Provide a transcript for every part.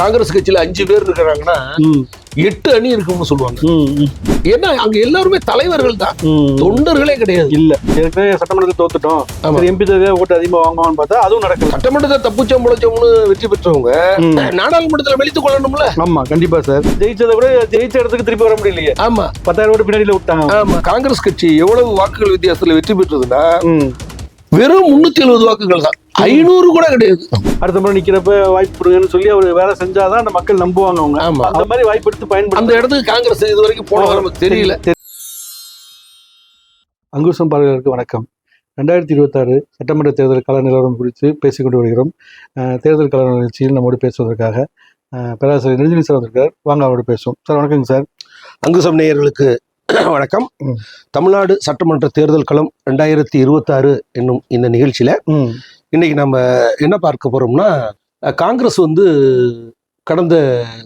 காங்கிரஸ் கட்சியில அஞ்சு பேர் இருக்கிறாங்கன்னா எட்டு அணி இருக்கும்னு சொல்லுவாங்க. ஏன்னா அங்க எல்லாருமே தலைவர்கள் தான். தொண்டர்களே கிடையாது. இல்ல. ஏற்கனவே சட்டமன்றத்தில் தோத்துட்டோம். எம்பி தேவையா ஓட்டு அதிகமா வாங்குவான்னு பார்த்தா அதுவும் நடக்கல. சட்டமன்றத்தை தப்புச்சம் முளைச்சோம்னு வெற்றி பெற்றவங்க. நாடாளுமன்றத்துல வெளித்துக் கொள்ளணும்ல? ஆமா கண்டிப்பா சார். ஜெயிச்சதை கூட ஜெயிச்ச இடத்துக்கு திருப்பி வர முடியலையே. ஆமா. பத்தாயிரம் ஓட்டு பின்னாடியில விட்டாங்க. ஆமா. காங்கிரஸ் கட்சி எவ்வளவு வாக்குகள் வித்தியாசத்துல வெற்றி பெற்றதுன்னா. வெறும் முன்னூத்தி எழுபது வாக்குகள் தான். ஐநூறு கூட கிடையாது. அடுத்த முறை நிக்கிறப்ப வாய்ப்பு கொடுங்கன்னு சொல்லி அவர் வேலை செஞ்சாதான் அந்த மக்கள் நம்புவாங்க அவங்க. ஆமா. அந்த மாதிரி வாய்ப்பு எடுத்து அந்த பயன்படுத்த இடத்துக்கு காங்கிரஸ் இது வரைக்கும் போனது நமக்கு தெரியல. அங்குசம் பார்வையாளருக்கு வணக்கம். ரெண்டாயிரத்தி இருபத்தாறு சட்டமன்ற தேர்தல் கள நிலவரம் குறித்து பேசிக்கொண்டு வருகிறோம். தேர்தல் கள நிகழ்ச்சியில் நம்மோடு பேசுவதற்காக பேராசிரியர் நிரஞ்சனி சார் வந்திருக்கார் வாங்க அவரோட பேசுவோம். சார் வணக்கங்க சார். அங்குசம் நேயர்களுக்கு வணக்கம். தமிழ்நாடு சட்டமன்ற தேர்தல் களம் ரெண்டாயிரத்தி இருபத்தாறு என்னும் இந்த நிகழ்ச்சியில இன்னைக்கு நம்ம என்ன பார்க்க போறோம்னா காங்கிரஸ் வந்து கடந்த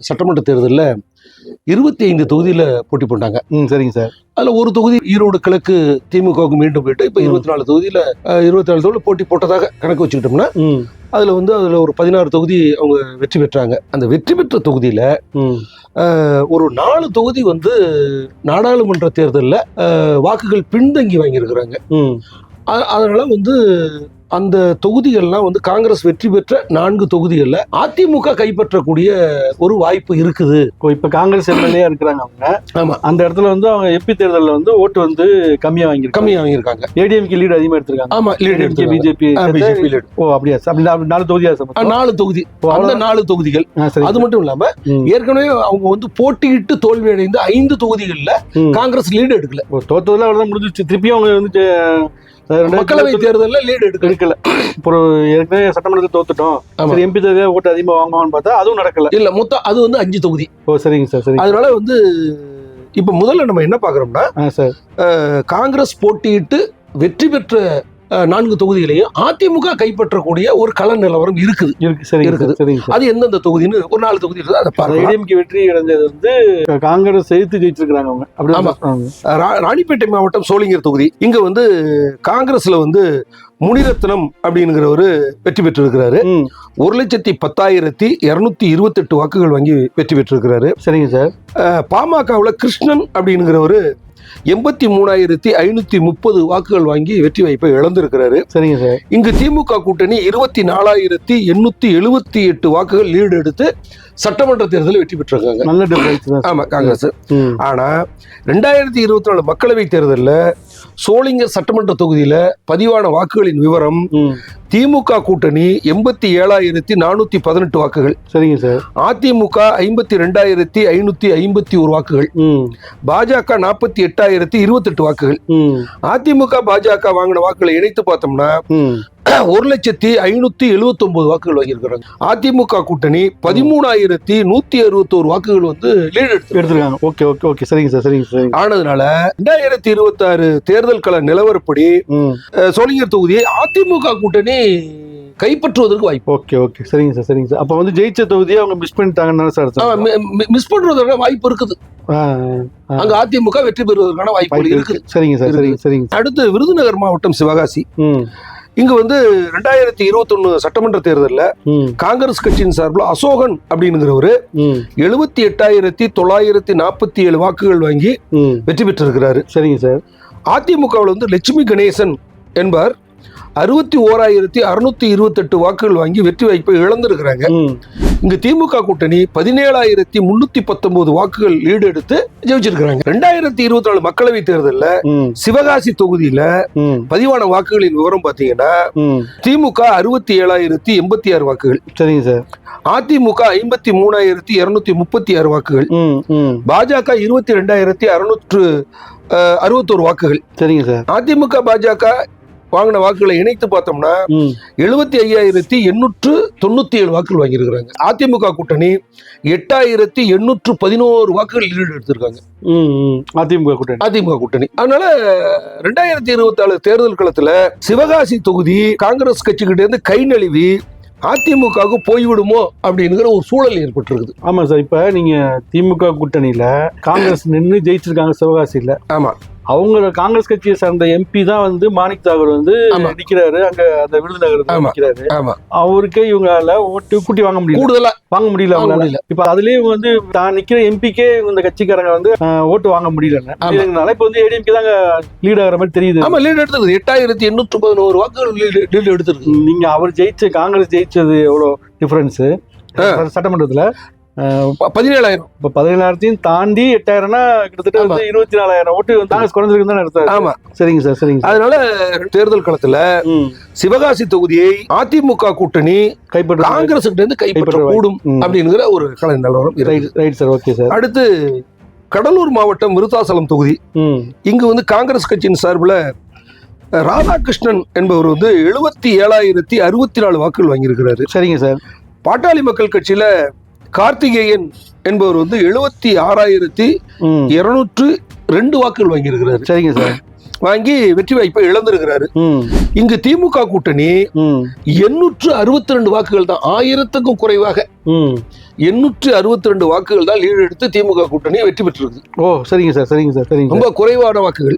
சட்டமன்ற தேர்தலில் இருபத்தி ஐந்து தொகுதியில போட்டி போட்டாங்க. ம் சரிங்க சார். அதுல ஒரு தொகுதி ஈரோடு கிழக்கு திமுகவுக்கு மீண்டும் போயிட்டு இப்ப. இருபத்தி நாலு தொகுதியில இருபத்தி நாலு தொகுதியில் போட்டி போட்டதாக கணக்கு வச்சுக்கிட்டோம்னா அதுல வந்து அதுல ஒரு பதினாறு தொகுதி அவங்க வெற்றி பெற்றாங்க. அந்த வெற்றி பெற்ற தொகுதியில ஒரு நாலு தொகுதி வந்து நாடாளுமன்ற தேர்தலில் வாக்குகள் பின்தங்கி வாங்கியிருக்கிறாங்க. அதனால வந்து அந்த தொகுதிகள்லாம் வந்து காங்கிரஸ் வெற்றி பெற்ற நான்கு தொகுதிகளில் அதிமுக கைப்பற்றக்கூடிய ஒரு வாய்ப்பு இருக்குது இப்போ காங்கிரஸ் எம்எல்ஏ இருக்கிறாங்க அவங்க ஆமா அந்த இடத்துல வந்து அவங்க எம்பி தேர்தலில் வந்து ஓட்டு வந்து கம்மியா வாங்கியிருக்காங்க கம்மியா வாங்கியிருக்காங்க ஏடிஎம்கே லீடு அதிகமா எடுத்திருக்காங்க ஆமா லீடு எடுத்துருக்காங்க. BJP BJP lead. ஓ அப்படியா அப்படி நாலு தொகுதியா? நாலு தொகுதி அந்த. நாலு தொகுதிகள் அது மட்டும் இல்லாம. ஏற்கனவே அவங்க வந்து போட்டியிட்டு தோல்வி அடைந்து ஐந்து தொகுதிகளில். காங்கிரஸ் லீடு எடுக்கல தோத்ததுல முடிஞ்சிச்சு திருப்பியும் அவங்க வந்து மக்களவை தேர்தலில் லீடு எடுக்கல. எடுக்கல. அப்புறம் ஏற்கனவே சட்டமன்றத்தில் தோத்துட்டோம். சரி எம்பி தேவையா ஓட்டு அதிகமா வாங்குவான்னு பார்த்தா அதுவும் நடக்கல. இல்ல மொத்தம் அது வந்து அஞ்சு தொகுதி. ஓ சரிங்க சார் சரிங்க. அதனால வந்து இப்ப முதல்ல நம்ம என்ன பாக்குறோம்னா ஆ சார். காங்கிரஸ் போட்டியிட்டு வெற்றி பெற்ற நான்கு தொகுதிகளையும் அதிமுக கைப்பற்றக்கூடிய ஒரு கள நிலவரம் இருக்குது. இருக்குது. Sir sir. அது எந்தெந்த தொகுதின்னு ஒரு நாலு தொகுதி இருக்குது அதை ஏடிஎம்கே வெற்றி அடைஞ்சது வந்து காங்கிரஸ் எதிர்த்து ஜெயிச்சிருக்காங்க அவங்க. அப்படி ராணிப்பேட்டை மாவட்டம் சோளிங்கர் தொகுதி. இங்க வந்து காங்கிரஸ்ல வந்து முனிரத்னம் அப்படிங்கிறவரு வெற்றி பெற்றிருக்கிறாரு. ஒரு லட்சத்தி பத்தாயிரத்தி இருநூத்தி இருபத்தெட்டு வாக்குகள் வாங்கி வெற்றி பெற்றிருக்கிறாரு. சரிங்க சார். பாமகவுல கிருஷ்ணன் அப்படிங்கிறவரு எண்பத்தி மூணாயிரத்தி ஐநூத்தி முப்பது வாக்குகள் வாங்கி வெற்றி வாய்ப்பை இழந்திருக்கிறாரு. சரிங்க சார். இங்கு திமுக கூட்டணி இருபத்தி நாலாயிரத்தி எண்ணூத்தி எழுபத்தி எட்டு வாக்குகள் லீடு எடுத்து சட்டமன்ற தேர்தலில் வெற்றி பெற்றிருக்காங்க. நல்ல ஆமா காங்கிரஸ். ஆனா ரெண்டாயிரத்தி இருபத்தி நாலு மக்களவை தேர்தலில் சோளிங்கர் சட்டமன்ற தொகுதியில பதிவான வாக்குகளின் விவரம் திமுக கூட்டணி எண்பத்தி ஏழாயிரத்தி நானூத்தி பதினெட்டு வாக்குகள். சரிங்க சார். அதிமுக ஐம்பத்தி ரெண்டாயிரத்தி ஐநூத்தி ஐம்பத்தி ஒரு வாக்குகள். பாஜக நாற்பத்தி எட்டாயிரத்தி இருபத்தெட்டு வாக்குகள். அதிமுக பாஜக வாங்கின வாக்குகளை இணைத்து பார்த்தோம்னா ஒரு லட்சத்தி ஐநூத்தி எழுபத்தி ஒன்பது வாக்குகள் வாங்கியிருக்கிறாங்க. அதிமுக கூட்டணி பதிமூணாயிரத்தி நூத்தி அறுபத்தோரு வாக்குகள் வந்து லீடு எடுத்துருக்காங்க. Okay okay okay. சரிங்க சார் சரிங்க சார் ஆனதுனால ரெண்டாயிரத்தி இருபத்தி ஆறு தேர்தல் கள நிலவரப்படி சோளிங்கர் தொகுதியை அதிமுக கூட்டணி கைப்பற்றுவதற்கு வாய்ப்பு. Okay okay. சரிங்க சார் சரிங்க சார். அப்போ வந்து ஜெயிச்ச தொகுதியை அவங்க மிஸ் பண்ணிட்டாங்கன்னு சார். மிஸ் பண்றதுக்கான வாய்ப்பு இருக்குது. அங்க அதிமுக வெற்றி பெறுவதற்கான வாய்ப்பு இருக்கு. சரிங்க சார் சரிங்க சரிங்க சார். அடுத்து விருதுநகர் மாவட்டம் சிவகாசி. இங்க வந்து ரெண்டாயிரத்தி இருபத்தொன்னு சட்டமன்ற தேர்தலில் காங்கிரஸ் கட்சியின் சார்பில் அசோகன் அப்படிங்கிறவரு எழுபத்தி எட்டாயிரத்தி தொள்ளாயிரத்தி நாற்பத்தி ஏழு வாக்குகள் வாங்கி வெற்றி பெற்றிருக்கிறாரு. சரிங்க சார். அதிமுகவில் வந்து லட்சுமி கணேசன் என்பவர் அறுபத்தி ஓராயிரத்தி அறுநூத்தி இருபத்தெட்டு வாக்குகள் வாங்கி வெற்றி வாய்ப்பை இழந்திருக்கிறாங்க. இங்க திமுக கூட்டணி பதினேழாயிரத்தி முன்னூத்தி பத்தொன்பது வாக்குகள் லீடு எடுத்து ஜெயிச்சிருக்கிறாங்க. ரெண்டாயிரத்தி இருபத்தி நாலு மக்களவை தேர்தலில் சிவகாசி தொகுதியில பதிவான வாக்குகளின் விவரம் பாத்தீங்கன்னா திமுக அறுபத்தி ஏழாயிரத்தி எண்பத்தி ஆறு வாக்குகள். சரிங்க சார். அதிமுக ஐம்பத்தி மூணாயிரத்தி இருநூத்தி முப்பத்தி ஆறு வாக்குகள். பாஜக இருபத்தி ரெண்டாயிரத்தி அறுநூற்று அறுபத்தோரு வாக்குகள். சரிங்க சார். அதிமுக பாஜக வாங்கின வாக்குகளை இணைத்து பார்த்தோம்னா எழுபத்தி ஐயாயிரத்தி எண்ணூற்று தொண்ணூத்தி ஏழு வாக்குகள் வாங்கியிருக்கிறாங்க. அதிமுக கூட்டணி எட்டாயிரத்தி எண்ணூற்று பதினோரு வாக்குகள் லீடு எடுத்திருக்காங்க அதிமுக கூட்டணி. அதிமுக கூட்டணி. அதனால ரெண்டாயிரத்தி இருபத்தி ஆறு தேர்தல் களத்துல சிவகாசி தொகுதி காங்கிரஸ் கட்சிகிட்ட இருந்து கை நழுவி அதிமுகவுக்கு போய்விடுமோ அப்படிங்கிற ஒரு சூழல் ஏற்பட்டிருக்குது. ஆமா சார் இப்ப நீங்க திமுக கூட்டணியில காங்கிரஸ் நின்று ஜெயிச்சிருக்காங்க சிவகாசியில. ஆமா. அவங்க காங்கிரஸ் கட்சியை சார்ந்த எம்பி தான் வந்து மாணிக் தாகூர் வந்து ஆமா. நிக்கிறாரு. அங்க அந்த விருதுநகர். நிக்கிறாரு. ஆமா. அவருக்கே இவங்களால ஓட்டு கூட்டி வாங்க முடியல. கூடுதலா வாங்க முடியல வாங்க அவங்களால. இப்ப அதுலயே வந்து தான் நிக்கிற எம்பிக்கே இந்த கட்சிக்காரங்க வந்து ஓட்டு வாங்க முடியல ஆமா. இப்ப வந்து ஏடிஎம்கே தாங்க லீட் ஆகிற மாதிரி தெரியுது. ஆமா லீடு எடுத்திருக்கு எட்டாயிரத்தி எண்ணூற்றி பதினோரு வாக்குகள் லீடு எடுத்திருக்கு நீங்க அவர் ஜெயிச்ச காங்கிரஸ் ஜெயிச்சது எவ்வளவு டிஃபரன்ஸ் சட்டமன்றத்துல. பதினேழாயிரம். இப்ப பதினேழாயிரத்தையும் தாண்டி எட்டாயிரம்னா கிட்டத்தட்ட. வந்து இருபத்தி நாலாயிரம். ஓட்டு வந்து காங்கிரஸ் குறைஞ்சிருக்கு தான் அர்த்தம். ஆமா. சரிங்க சார் சரிங்க சார். அதனால தேர்தல் களத்துல. சிவகாசி தொகுதியை அதிமுக கூட்டணி கைப்பற்ற காங்கிரஸ் இருந்து கைப்பற்ற கூடும். அப்படிங்கிற ஒரு கள நிலவரம். Right sir okay sir. அடுத்து கடலூர் மாவட்டம் விருத்தாசலம் தொகுதி. இங்கு வந்து காங்கிரஸ் கட்சியின் சார்பில் ராதாகிருஷ்ணன் என்பவர் வந்து எழுபத்தி ஏழாயிரத்தி அறுபத்தி நாலு வாக்குகள் வாங்கியிருக்கிறாரு. சரிங்க சார். பாட்டாளி மக்கள் கட்சியில கார்த்திகேயன் என்பவர் வந்து எழுபத்தி ஆறாயிரத்தி இருநூற்று ரெண்டு வாக்குகள் வாங்கியிருக்கிறாரு. சரிங்க சார். வாங்கி வெற்றி வாய்ப்பை இழந்திருக்கிறாரு. இங்கு திமுக கூட்டணி எண்ணூற்று அறுபத்தி ரெண்டு வாக்குகள் தான். ஆயிரத்துக்கும் குறைவாக. எண்ணூற்று அறுபத்தி ரெண்டு வாக்குகள் தான் லீடு எடுத்து திமுக கூட்டணி வெற்றி பெற்றிருக்கு. ஓ சரிங்க சார் சரிங்க சார் சரிங்க சார். ரொம்ப குறைவான வாக்குகள்.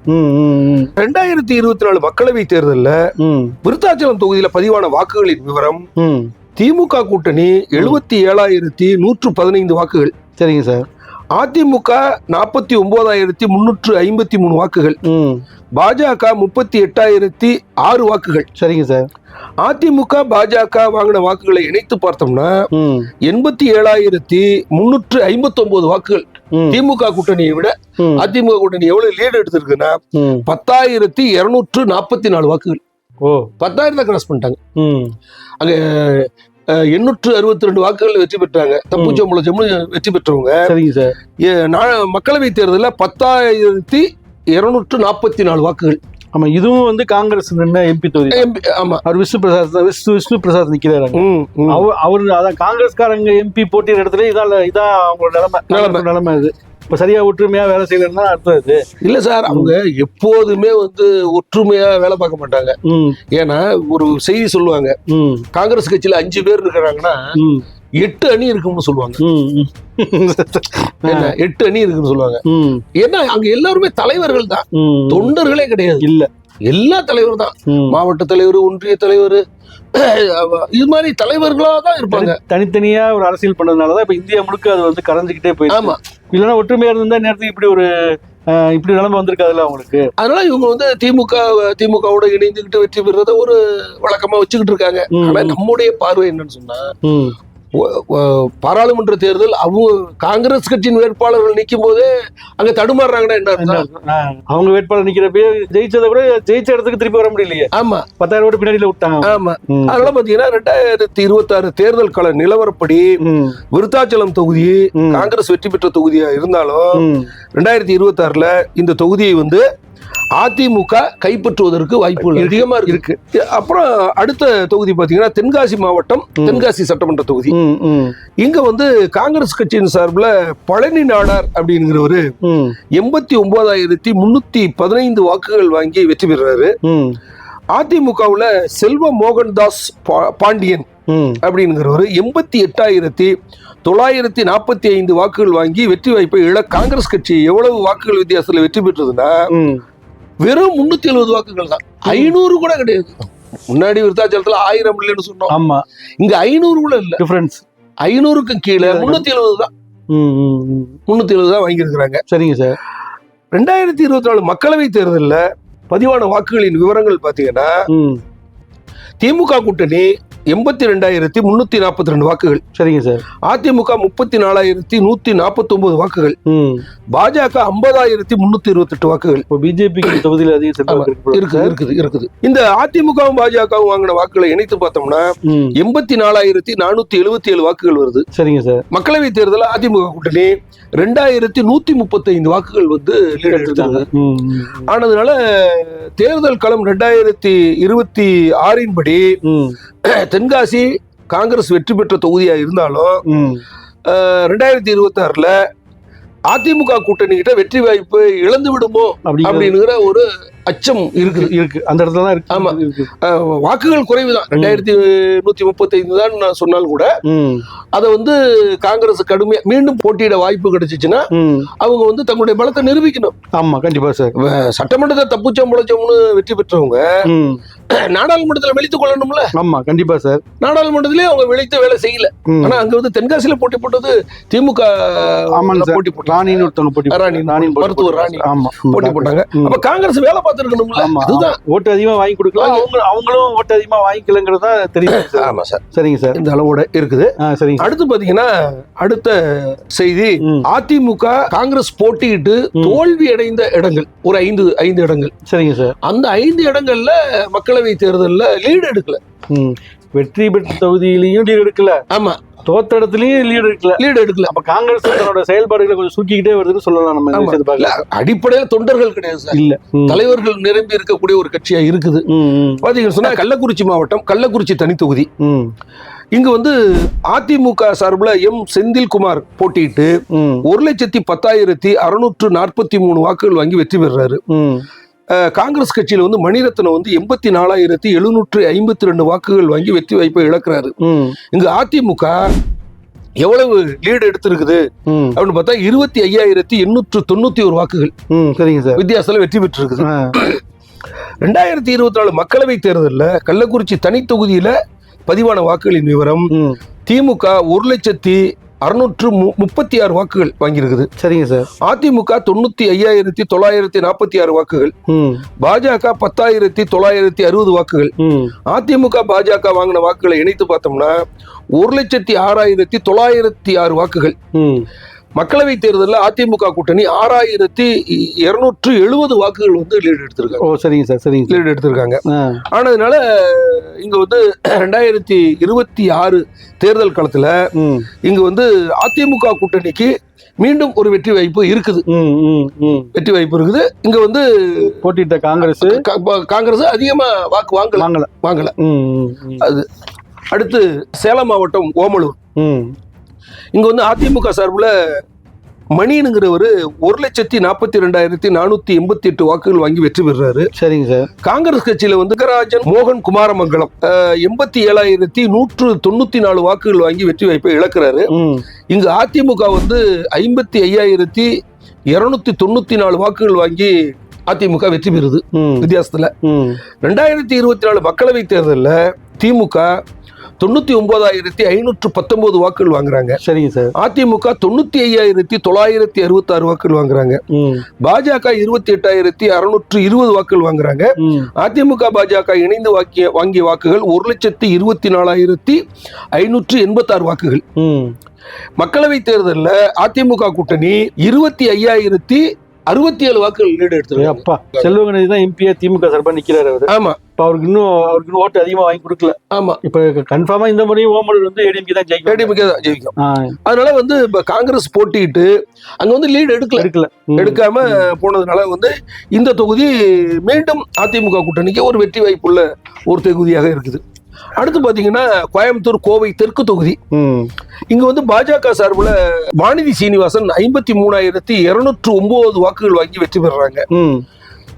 ரெண்டாயிரத்தி இருபத்தி நாலு மக்களவை தேர்தலில் விருத்தாச்சலம் தொகுதியில பதிவான வாக்குகளின் விவரம் திமுக கூட்டணி எழுபத்தி ஏழாயிரத்தி நூற்று பதினைந்து வாக்குகள். சரிங்க சார். அதிமுக நாற்பத்தி ஒன்பதாயிரத்தி முன்னூற்று ஐம்பத்தி மூணு வாக்குகள். பாஜக முப்பத்தி எட்டாயிரத்தி ஆறு வாக்குகள். சரிங்க சார். அதிமுக பாஜக வாங்கின வாக்குகளை இணைத்து பார்த்தோம்னா எண்பத்தி ஏழாயிரத்தி முன்னூற்று ஐம்பத்தி ஒன்பது வாக்குகள் திமுக கூட்டணியை விட அதிமுக கூட்டணி எவ்வளவு லீடு எடுத்திருக்குன்னா பத்தாயிரத்தி இருநூற்று நாற்பத்தி நாலு வாக்குகள். ஓ. பத்தாயிரத்தை கிராஸ் பண்ணிட்டாங்க. அங்க எண்ணூற்று அறுபத்தி ரெண்டு வாக்குகள் வெற்றி பெற்றாங்க. தப்புச்சம் முளைச்சம்னு வெற்றி பெற்றவங்க. சரிங்க சார். மக்களவை தேர்தலில் பத்தாயிரத்தி இருநூற்று நாற்பத்தி நாலு வாக்குகள். ஆமா இதுவும் வந்து காங்கிரஸ் நின்ன எம்பி தொகுதி MP ஆமா. அவர் விஷ்ணு பிரசாத் தான். விஷ்ணு விஷ்ணு பிரசாத் நிக்கிறாரு. அவர் அவர் அதான் காங்கிரஸ்காரங்க எம்பி போட்டியிட இடத்துல இதான் இதான் அவங்களோட நிலைமை. நிலைமை. நிலைமை நிலைமை இது இப்ப சரியா ஒற்றுமையா வேலை செய்யலன்னா அர்த்தம் இது. இல்ல சார் அவங்க எப்போதுமே வந்து ஒற்றுமையா வேலை பார்க்க மாட்டாங்க. ஏன்னா ஒரு செய்தி சொல்லுவாங்க. காங்கிரஸ் கட்சியில அஞ்சு பேர் இருக்கிறாங்கன்னா எட்டு அணி இருக்கும்னு சொல்லுவாங்க. என்ன? எட்டு அணி இருக்குன்னு சொல்லுவாங்க. ஏன்னா அங்க எல்லாருமே தலைவர்கள் தான். தொண்டர்களே கிடையாது. இல்ல. எல்லா தலைவர் தான். மாவட்ட தலைவர் ஒன்றிய தலைவர் இது மாதிரி தலைவர்களா தான் இருப்பாங்க. தனி- தனித்தனியா ஒரு அரசியல் பண்ணதுனாலதான் இப்ப இந்தியா முழுக்க அது வந்து கரைஞ்சுக்கிட்டே போயிடுச்சு. ஆமா. இல்லைன்னா ஒற்றுமையா இருந்தா நேரத்துக்கு இப்படி ஒரு இப்படி நிலைமை வந்திருக்காதுல்ல அவங்களுக்கு? அதனால இவங்க வந்து திமுக திமுகவோட இணைந்துகிட்டு வெற்றி பெறத ஒரு வழக்கமா வச்சுக்கிட்டு இருக்காங்க. ஆனா நம்முடைய பார்வை என்னன்னு சொன்னா பாராளுமன்ற தேர்தல் அவங்க காங்கிரஸ் கட்சியின் வேட்பாளர்கள் நிற்கும் போதே அங்க தடுமாறுறாங்கன்னா என்ன அவங்க வேட்பாளர் நிக்கிறப்ப ஜெயிச்சதை கூட ஜெயிச்ச இடத்துக்கு திருப்பி வர முடியலையே. ஆமா. பத்தாயிரம் ஓட்டு பின்னாடியில விட்டாங்க. ஆமா. அதனால பாத்தீங்கன்னா ரெண்டாயிரத்தி இருபத்தி ஆறு தேர்தல் கள நிலவரப்படி விருத்தாச்சலம் தொகுதி காங்கிரஸ் வெற்றி பெற்ற தொகுதியா இருந்தாலும். ரெண்டாயிரத்தி இருபத்தி ஆறுல இந்த தொகுதியை வந்து அதிமுக கைப்பற்றுவதற்கு வாய்ப்புகள் இருக்கு, அதிகமா இருக்கு. அப்புறம் அடுத்த தொகுதி பாத்தீங்கன்னா தென்காசி மாவட்டம். தென்காசி சட்டமன்ற தொகுதி. இங்க வந்து காங்கிரஸ் கட்சியின் சார்பில் பழனி நாடார் அப்படிங்கிறவரு எண்பத்தி ஒன்பதாயிரத்தி முன்னூத்தி பதினைந்து வாக்குகள் வாங்கி வெற்றி பெறுறாரு. அதிமுகவுல செல்வ மோகன்தாஸ் பாண்டியன். அப்படிங்கிறவர் எண்பத்தி எட்டாயிரத்தி தொள்ளாயிரத்தி நாற்பத்தி ஐந்து வாக்குகள் வாங்கி வெற்றி வாய்ப்பை இழ காங்கிரஸ் கட்சி எவ்வளவு வாக்குகள் வித்தியாசத்துல வெற்றி பெற்றதுன்னா. வெறும் முன்னூத்தி எழுபது வாக்குகள் தான். ஐநூறு கூட கிடையாது. முன்னாடி விருத்தாச்சலத்துல ஆயிரம் இல்லைன்னு சொன்னோம். ஆமா. இங்க ஐநூறு கூட இல்ல. டிஃபரன்ஸ் ஐநூறுக்கும் கீழே முன்னூத்தி எழுபது தான். முன்னூத்தி எழுபது தான் வாங்கியிருக்கிறாங்க. சரிங்க சார் ரெண்டாயிரத்தி இருபத்தி நாலு மக்களவை தேர்தலில் பதிவான வாக்குகளின் விவரங்கள் பார்த்தீங்கன்னா திமுக கூட்டணி எண்பத்தி ரெண்டாயிரத்தி முன்னூத்தி நாற்பத்தி ரெண்டு வாக்குகள். சரிங்க சார். அதிமுக முப்பத்தி நாலாயிரத்தி நூத்தி நாற்பத்தி ஒன்பது வாக்குகள். பாஜக ஐம்பதாயிரத்தி முன்னூத்தி இருபத்தெட்டு வாக்குகள். இப்போ பிஜேபிக்கு தொகுதியில் இருக்குது இருக்குது இருக்குது. இந்த அதிமுகவும் பாஜகவும் வாங்கின வாக்குகளை இணைத்து பார்த்தோம்னா எண்பத்தி நாலாயிரத்தி நானூத்தி எழுபத்தி ஏழு வாக்குகள் வருது. சரிங்க சார். மக்களவை தேர்தலில் அதிமுக கூட்டணி ரெண்டாயிரத்தி நூத்தி முப்பத்தி ஐந்து வாக்குகள் வந்து ஆனதுனால தேர்தல் களம் ரெண்டாயிரத்தி இருபத்தி ஆறின் படி ம், தென்காசி காங்கிரஸ் வெற்றி பெற்ற தொகுதியா இருந்தாலும் ரெண்டாயிரத்தி இருபத்தி ஆறுல அதிமுக கூட்டணி கிட்ட வெற்றி வாய்ப்பு இழந்து விடுமோ அப்படிங்கிற ஒரு அச்சம் இருக்குது. இருக்கு அந்த இடத்துல தான் இருக்கு. ஆமா. இருக்கு வாக்குகள் குறைவுதான். ரெண்டாயிரத்தி நூத்தி முப்பத்தி ஐந்து தான் நான் சொன்னால் கூட அதை வந்து காங்கிரஸ் கடுமையா மீண்டும் போட்டியிட வாய்ப்பு கிடைச்சிச்சுன்னா அவங்க வந்து தங்களுடைய பலத்தை நிரூபிக்கணும். ஆமா கண்டிப்பா சார். சட்டமன்றத்தை தப்புச்சம் முளைச்சோம்னு வெற்றி பெற்றவங்க நாடாளுமன்றத்துல வெளித்துக் கொள்ளணும்ல? ஆமா கண்டிப்பா சார். நாடாளுமன்றத்திலே அவங்க வெளித்து வேலை செய்யல. ஆனா அங்க வந்து தென்காசியில போட்டி போட்டது திமுக. போட்டி போட்டாங்க. ஒருத்தவங்க போட்டி ராணி, போட்டி மருத்துவர். ராணி. ஆமா போட்டி போட்டாங்க. அப்ப காங்கிரஸ் வேலை பார்த்திருக்கணும்ல அதுதான். ஓட்டு அதிகமா வாங்கி கொடுக்கலாம். அவங்க அவங்களும் ஓட்டு அதிகமா வாங்கிக்கலங்கிறது தெரியும் ஆமா சார். சரிங்க சார். இந்த அளவோட இருக்குது. சரிங்க சார். அடுத்து பாத்தீங்கன்னா அடுத்த செய்தி. அதிமுக காங்கிரஸ் போட்டியிட்டு. தோல்வி அடைந்த இடங்கள். ஒரு ஐந்து ஐந்து இடங்கள். சரிங்க சார். அந்த ஐந்து இடங்கள்ல மக்களவை தேர்தல்ல லீடு எடுக்கல. வெற்றி பெற்ற தொகுதியிலையும் லீடு எடுக்கல. ஆமா. தோத்த இடத்துலயும் லீடு எடுக்கல. லீடு எடுக்கல. அப்ப காங்கிரஸ் தன்னோட செயல்பாடுகளை கொஞ்சம் சுருக்கிக்கிட்டே வருதுன்னு சொல்லலாம் நம்ம அடிப்படையில தொண்டர்கள் கிடையாது சார். இல்ல. தலைவர்கள் நிரம்பி இருக்கக்கூடிய ஒரு கட்சியா இருக்குது. பாத்தீங்கன்னு சொன்னா கள்ளக்குறிச்சி மாவட்டம் கள்ளக்குறிச்சி தனி தொகுதி இங்க வந்து அதிமுக சார்பில் எம். செந்தில்குமார் போட்டியிட்டு ம், ஒரு லட்சத்தி பத்தாயிரத்தி அறுநூற்று நாற்பத்தி மூணு வாக்குகள் வாங்கி வெற்றி. அஹ், காங்கிரஸ் கட்சியில வந்து மணிரத்னம் வந்து எண்பத்தி நாலாயிரத்தி எழுநூற்று ஐம்பத்தி ரெண்டு வாக்குகள் வாங்கி வெற்றி வாய்ப்பை இழக்கிறாரு. இங்க அதிமுக எவ்வளவு லீடு எடுத்திருக்குது அப்படின்னு பார்த்தா இருபத்தி ஐயாயிரத்தி எண்ணூற்று தொண்ணூத்தி ஒரு வாக்குகள். சரிங்க சார். வித்தியாசத்துல வெற்றி பெற்றிருக்குது. ரெண்டாயிரத்தி இருபத்தி நாலு மக்களவை தேர்தலில் கள்ளக்குறிச்சி தனி தொகுதியில பதிவான வாக்குகளின் விவரம் திமுக ஒரு லட்சத்தி அறுநூற்று மு- முப்பத்தி ஆறு வாக்குகள் வாங்கியிருக்குது. சரிங்க சார். அதிமுக தொண்ணூத்தி ஐயாயிரத்தி தொள்ளாயிரத்தி நாற்பத்தி ஆறு வாக்குகள். பாஜக பத்தாயிரத்தி தொள்ளாயிரத்தி அறுபது வாக்குகள். அதிமுக பாஜக வாங்கின வாக்குகளை இணைத்து பார்த்தோம்னா ஒரு லட்சத்தி ஆறாயிரத்தி தொள்ளாயிரத்தி ஆறு வாக்குகள். மக்களவை தேர்தலில் அதிமுக கூட்டணி ஆறாயிரத்தி இருநூற்று எழுபது வாக்குகள் வந்து லீடு எடுத்திருக்காங்க. ஓ சரிங்க சார் சரிங்க சார். லீடு எடுத்திருக்காங்க. ஆனதுனால இங்க வந்து ரெண்டாயிரத்தி இருபத்தி ஆறு தேர்தல் காலத்துல இங்க வந்து அதிமுக கூட்டணிக்கு மீண்டும் ஒரு வெற்றி வாய்ப்பு இருக்குது. வெற்றி வாய்ப்பு இருக்குது. இங்க வந்து போட்டியிட்ட காங்கிரஸ்? காங்கிரஸ் அதிகமா வாக்கு வாங்கல. வாங்கல. வாங்கல. ம். அடுத்து சேலம் மாவட்டம் ஓமலூர். இங்க வந்து அதிமுக சார்பில் மணியனுங்கிறவர் ஒரு லட்சத்தி நாற்பத்தி ரெண்டாயிரத்தி நானூத்தி எண்பத்தி எட்டு வாக்குகள் வாங்கி வெற்றி பெறுறாரு. சரிங்க சார். காங்கிரஸ் கட்சியில வந்து கராஜன் மோகன் குமாரமங்கலம் எண்பத்தி ஏழாயிரத்தி நூற்று தொண்ணூத்தி நாலு வாக்குகள் வாங்கி வெற்றி வாய்ப்பை இழக்கிறாரு. இங்கு அதிமுக வந்து ஐம்பத்தி ஐயாயிரத்தி இருநூத்தி தொண்ணூத்தி நாலு வாக்குகள் வாங்கி அதிமுக வெற்றி பெறுது. வித்தியாசத்துல. ரெண்டாயிரத்தி இருபத்தி நாலு மக்களவை தேர்தலில் திமுக தொண்ணூத்தி ஒன்பதாயிரத்தி ஐநூற்று பத்தொன்பது வாக்குகள் வாங்குறாங்க. சரிங்க சார். அதிமுக தொண்ணூத்தி ஐயாயிரத்தி தொள்ளாயிரத்தி அறுபத்தி ஆறு வாக்குகள் வாங்குறாங்க. பாஜக இருபத்தி எட்டாயிரத்தி அறுநூற்று இருபது வாக்குகள் வாங்குறாங்க. அதிமுக பாஜக இணைந்து வாக்கிய வாங்கிய வாக்குகள் ஒரு லட்சத்தி இருபத்தி நாலாயிரத்தி ஐநூற்று எண்பத்தாறு வாக்குகள். மக்களவை தேர்தலில் அதிமுக கூட்டணி இருபத்தி ஐயாயிரத்தி அறுபத்தி ஏழு வாக்குகள் லீடு எடுத்திருக்காங்க. அப்பா செல்வ கணேசி தான் எம்பியா திமுக சார்பா நிக்கிறாரு அவரு. ஆமா. இப்ப அவருக்கு இன்னும் அவருக்கு இன்னும் ஓட்டு அதிகமா வாங்கி கொடுக்கல. ஆமா. இப்ப கன்ஃபார்மா இந்த முறையும் ஓமலூர் வந்து ஏடிஎம்கே தான் ஜெயிக்கும் ஏடிஎம்கே தான் ஜெயிக்கும். அதனால வந்து இப்ப காங்கிரஸ் போட்டிட்டு அங்க வந்து லீடு எடுக்கல. எடுக்கல. எடுக்காம போனதுனால வந்து இந்த தொகுதி மீண்டும் அதிமுக கூட்டணிக்கு ஒரு வெற்றி வாய்ப்புள்ள ஒரு தொகுதியாக இருக்குது. அடுத்து பாத்தீங்கன்னா கோயம்புத்தூர் கோவை தெற்கு தொகுதி. இங்க வந்து பாஜக சார்புல வானதி சீனிவாசன் ஐம்பத்தி மூணாயிரத்தி இருநூற்று ஒன்பது வாக்குகள் வாங்கி வெற்றி பெறுறாங்க. ம்,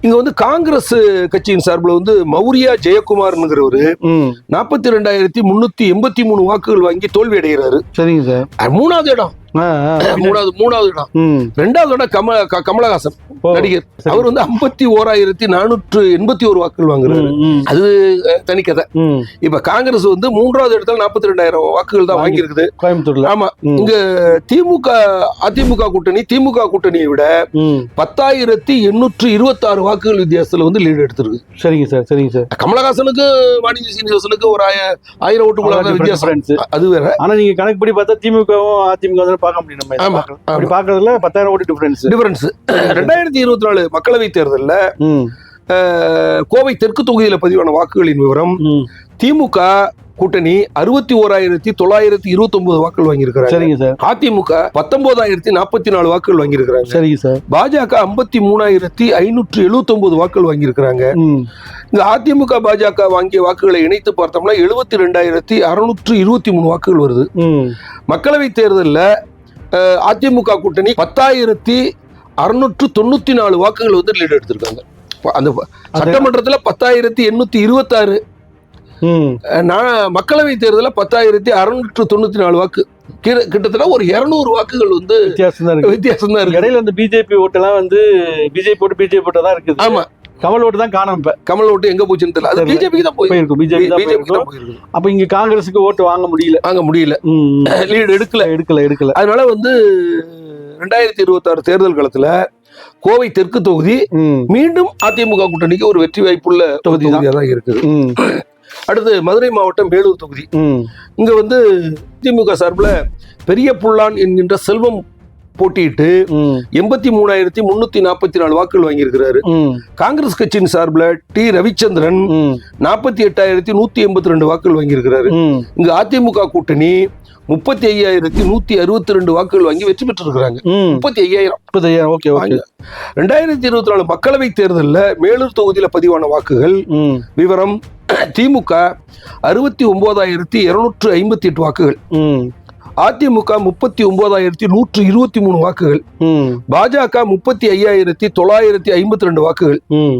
இங்க வந்து காங்கிரஸ் கட்சியின் சார்பில் வந்து மௌரியா ஜெயக்குமார்ங்கிறவரு ம். நாற்பத்தி ரெண்டாயிரத்தி முன்னூத்தி எண்பத்தி மூணு வாக்குகள் வாங்கி தோல்வி அடைகிறாரு சரிங்க சார். மூணாவது இடம். மூணாவது மூணாவது இடம். ரெண்டாவது இடம் கம க- கமலஹாசன். நடிகர். அவர் வந்து ஐம்பத்தி ஓராயிரத்தி நானூற்று எண்பத்தி ஒரு வாக்குகள் வாங்குறாரு. அது தனிக்கதை. இப்ப காங்கிரஸ் வந்து மூன்றாவது இடத்துல நாற்பத்தி ரெண்டாயிரம் வாக்குகள் தான் வாங்கி- வாங்கியிருக்குது. கோயம்புத்தூர்ல. ஆமா. இங்க திமுக அதிமுக கூட்டணி திமுக கூட்டணியை விட. பத்தாயிரத்தி எண்ணூற்று இருபத்தாறு வாக்குகள் வித்தியாசத்துல வந்து லீடு எடுத்திருக்கு. சரிங்க சார் சரிங்க சார். கமலஹாசனுக்கு வாணிஜி சீனிவாசனுக்கு ஒரு ஆய- ஆயிரம் ஓட்டுக்குள்ள அவ்வளவு வித்தியாசம். அது வேற. ஆனா நீங்க கணக்குப்படி பார்த்தா திமுகவும் அதிமுக பார்க்க முடியும் நம்ம ஆமா. அப்படி பாக்குறதுல பத்தாயிரம் ஓட்டு டிஃபரன்ஸ் டிஃபரன்ஸ் ரெண்டாயிரத்தி இருபத்தி நாலு மக்களவை தேர்தல்ல கோவை தெற்கு தொகுதியில பதிவான வாக்குகளின் விவரம். திமுக கூட்டணி அறுபத்தி ஓராயிரத்தி தொள்ளாயிரத்தி இருபத்தி ஒன்பது வாக்குகள் வாங்கியிருக்கிறாங்க. சரிங்க சார். அதிமுக பத்தொன்பதாயிரத்தி நாற்பத்தி நாலு வாக்குகள் வாங்கியிருக்கிறாங்க. சரிங்க சார். பாஜக ஐம்பத்தி மூணாயிரத்தி ஐநூற்று எழுபத்தி ஒன்பது வாக்குகள் வாங்கியிருக்கிறாங்க. இந்த அதிமுக பாஜக வாங்கிய வாக்குகளை இணைத்து பார்த்தோம்னா எழுபத்தி ரெண்டாயிரத்தி அறுநூற்று இருபத்தி மூணு வாக்குகள் வருது. மக்களவை தேர்தலில் அதிமுக கூட்டணி பத்தாயிரத்தி அறுநூற்று தொண்ணூத்தி நாலு வாக்குகள் வந்து லீடு எடுத்திருக்காங்க. அந்த சட்டமன்றத்துல பத்தாயிரத்தி எண்ணூத்தி இருபத்தாறு. நான் மக்களவை தேர்தலில் பத்தாயிரத்தி அறுநூற்று தொண்ணூத்தி நாலு வாக்கு. கிட்ட- கிட்டத்தட்ட ஒரு இருநூறு வாக்குகள் வந்து வித்தியாசம் தான் இருக்கு. இடையில இந்த பிஜேபி ஓட்டெல்லாம் வந்து பிஜேபி ஓட்டு பிஜேபி தான் இருக்குது. ஆமா. கமல் ஓட்டு தான் காணோம் இப்ப. கமல் ஓட்டு எங்க போச்சுன்னு தெரியல. அது. பிஜேபிக்கு தான் போய். போயிருக்கும். பிஜேபி தான் அப்ப இங்க காங்கிரஸுக்கு ஓட்டு வாங்க முடியல. வாங்க முடியல. லீடு எடுக்கல. எடுக்கல எடுக்கல. அதனால வந்து ரெண்டாயிரத்தி இருபத்தாறு தேர்தல் காலத்துல கோவை தெற்கு தொகுதி மீண்டும் அதிமுக கூட்டணிக்கு ஒரு வெற்றி வாய்ப்புள்ள தொகுதி தான். இருக்குது. அடுத்து மதுரை மாவட்டம் வேலூர் தொகுதி. இங்க வந்து திமுக சார்பில் பெரிய புல்லான் என்கின்ற செல்வம் போட்டியிட்டு எண்பத்தி மூணாயிரத்தி முன்னூத்தி நாற்பத்தி நாலு வாக்குகள் வாங்கியிருக்கிறாரு. காங்கிரஸ் கட்சியின் சார்பில் டி ரவிச்சந்திரன் நாற்பத்தி எட்டாயிரத்தி நூத்தி எண்பத்தி ரெண்டு வாக்குகள் வாங்கியிருக்கிறாரு. இங்க அதிமுக கூட்டணி முப்பத்தி ஐயாயிரத்தி நூத்தி அறுபத்தி ரெண்டு வாக்குகள் வாங்கி வெற்றி பெற்றிருக்கிறாங்க. முப்பத்தி ஐயாயிரம். முப்பத்தையாயிரம் ஓகே ஓகே. ரெண்டாயிரத்தி இருபத்தி நாலு மக்களவை தேர்தலில் மேலூர் தொகுதியில பதிவான வாக்குகள். விவரம் திமுக அறுபத்தி ஒன்பதாயிரத்தி இருநூற்று ஐம்பத்தி எட்டு வாக்குகள். அதிமுக முப்பத்தி ஒன்பதாயிரத்தி நூற்று இருபத்தி மூணு வாக்குகள். பாஜக முப்பத்தி ஐயாயிரத்தி தொள்ளாயிரத்தி ஐம்பத்தி ரெண்டு வாக்குகள். ம்.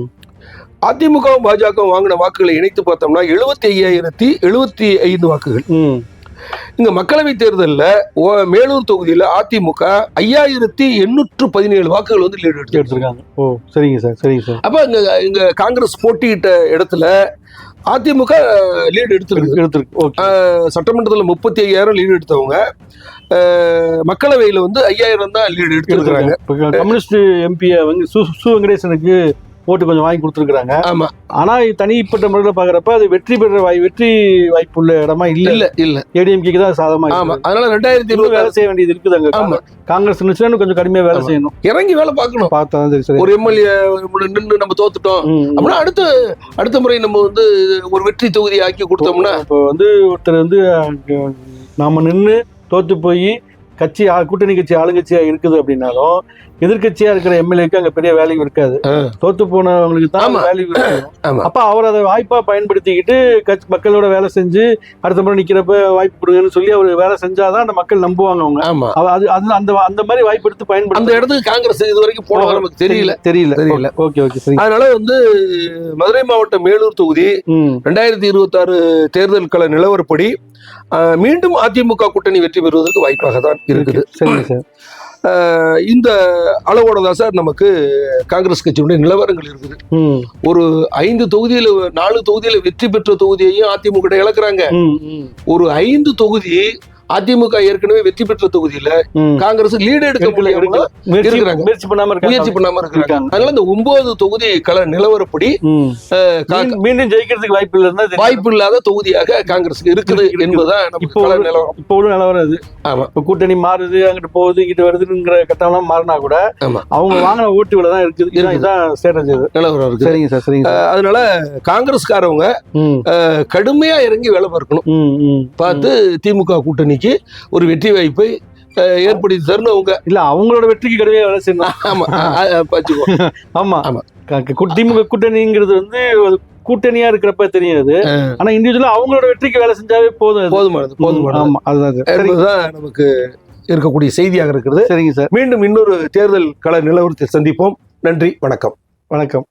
அதிமுகவும் பாஜகவும் வாங்கின வாக்குகளை இணைத்து பார்த்தோம்னா எழுபத்தி ஐயாயிரத்தி எழுபத்தி ஐந்து வாக்குகள். ம். இங்க மக்களவை தேர்தலில் மேலூர் தொகுதியில அதிமுக ஐயாயிரத்தி எண்ணூற்று பதினேழு வாக்குகள் வந்து எடுத்திருக்காங்க. ஓ சரிங்க சார் சரிங்க சார். அப்ப இங்க இங்க காங்கிரஸ் போட்டியிட்ட இடத்துல அதிமுக லீடு எடுத்திருக்கு. எடுத்திருக்கு சட்டமன்றத்தில் முப்பத்தி ஐயாயிரம் லீடு எடுத்தவங்க மக்களவையில வந்து ஐயாயிரம் தான் லீடு எடுத்திருக்கிறாங்க. கம்யூனிஸ்ட் எம்பி சு வெங்கடேசனுக்கு ஓட்டு கொஞ்சம் வாங்கி கொடுத்துருக்காங்க ஆமா. ஆனா தனிப்பட்ட முறையில் பாக்குறப்ப அது வெற்றி பெற வாய் வெற்றி வாய்ப்புள்ள இடமா இல்ல. இல்ல இல்ல. ஏடிஎம்கேக்கு தான் சாதகமா ஆமா. அதனால ரெண்டாயிரத்தி இன்னும் வேலை இருபது செய்ய வேண்டியது இருக்குது அங்க ஆமா. காங்கிரஸ் இருந்துச்சுன்னா கொஞ்சம் கடுமையா வேலை. செய்யணும். இறங்கி வேலை பார்க்கணும். பார்த்தா சரி சரி. ஒரு எம்எல்ஏ நின்று நம்ம தோத்துட்டோம். அப்படின்னா அடுத்த அடுத்த முறை நம்ம வந்து ஒரு வெற்றி தொகுதி ஆக்கி கொடுத்தோம்னா இப்போ வந்து ஒருத்தர் வந்து நாம நின்று தோத்து போய் கட்சி கூட்டணி கட்சி ஆளுங்கட்சியா இருக்குது அப்படின்னாலும் எதிர்க்கட்சியா இருக்கிற எம்எல்ஏக்கு அங்க பெரிய வேல்யூ இருக்காது. தோத்து போனவங்களுக்கு தான். வேல்யூ. அப்ப அவர் அதை வாய்ப்பா பயன்படுத்திக்கிட்டு கட்சி மக்களோட வேலை செஞ்சு அடுத்த முறை நிக்கிறப்ப வாய்ப்பு கொடுங்கன்னு சொல்லி அவர் வேலை செஞ்சாதான் அந்த மக்கள் நம்புவாங்க அவங்க அது அது அந்த அந்த மாதிரி வாய்ப்பு எடுத்து அந்த பயன்படுத்த இடத்துக்கு காங்கிரஸ் இது வரைக்கும் போனதா நமக்கு தெரியல தெரியல தெரியல. ஓகே ஓகே சரி அதனால வந்து மதுரை மாவட்டம் மேலூர் தொகுதி ரெண்டாயிரத்தி இருபத்தாறு தேர்தல் கள நிலவரப்படி மீண்டும் அதிமுக கூட்டணி வெற்றி பெறுவதற்கு வாய்ப்பாக தான் இருக்குது. சரிங்க சார். ஆஹ், இந்த அளவோட தான் சார் நமக்கு காங்கிரஸ் கட்சியுடைய நிலவரங்கள் இருக்குது. ஒரு ஐந்து தொகுதியில நாலு தொகுதியில வெற்றி பெற்ற தொகுதியையும் அதிமுக இழக்கிறாங்க. ஒரு ஐந்து தொகுதி அதிமுக ஏற்கனவே வெற்றி பெற்ற தொகுதியில காங்கிரஸ் லீடு எடுக்க முடியாம. முயற்சி பண்ணாம இருக்காங்க முயற்சி பண்ணாம இருக்காங்க. அதனால இந்த ஒன்பது தொகுதி கள நிலவரப்படி மீண்டும் ஜெயிக்கிறதுக்கு வாய்ப்பு இல்லைன்னா. வாய்ப்பு இல்லாத தொகுதியாக காங்கிரஸுக்கு இருக்குது. என்பதுதான் இப்போ நிலவரம் இப்போ உள்ள நிலவரம் அது ஆமா. இப்போ கூட்டணி மாறுது அங்கிட்டு போகுது இங்கிட்டு வருதுங்கிற கட்டம்லாம் மாறினா கூட. அவங்க வாங்கின ஓட்டு இவ்வளவு தான் இருக்குது. இதான் ஸ்ட்ராட்டஜி நிலவரம் இருக்கு சரிங்க சார் சரிங்க சார் அதனால காங்கிரஸ்காரவங்க கடுமையா இறங்கி வேலை பார்க்கணும் பார்த்து திமுக கூட்டணிக்கு ஒரு வெற்றி வாய்ப்பை ஏற்படுத்தி தரணும் அவங்க. இல்ல அவங்களோட வெற்றிக்கு கடுமையா வேலை செய்யணும். ஆமா ஆமா. திமுக கூட்டணிங்கிறது வந்து கூட்டணியா இருக்கிறப்ப தெரியாது. ஆனா இண்டிவிஜுவலா அவங்களோட வெற்றிக்கு வேலை செஞ்சாவே போதும். போதுமானது போதுமானது. ஆமா அதுதான் நமக்கு இருக்கக்கூடிய செய்தியாக இருக்கிறது. சரிங்க சார். மீண்டும் இன்னொரு தேர்தல் கள நிலவரத்தை சந்திப்போம். நன்றி வணக்கம். வணக்கம்.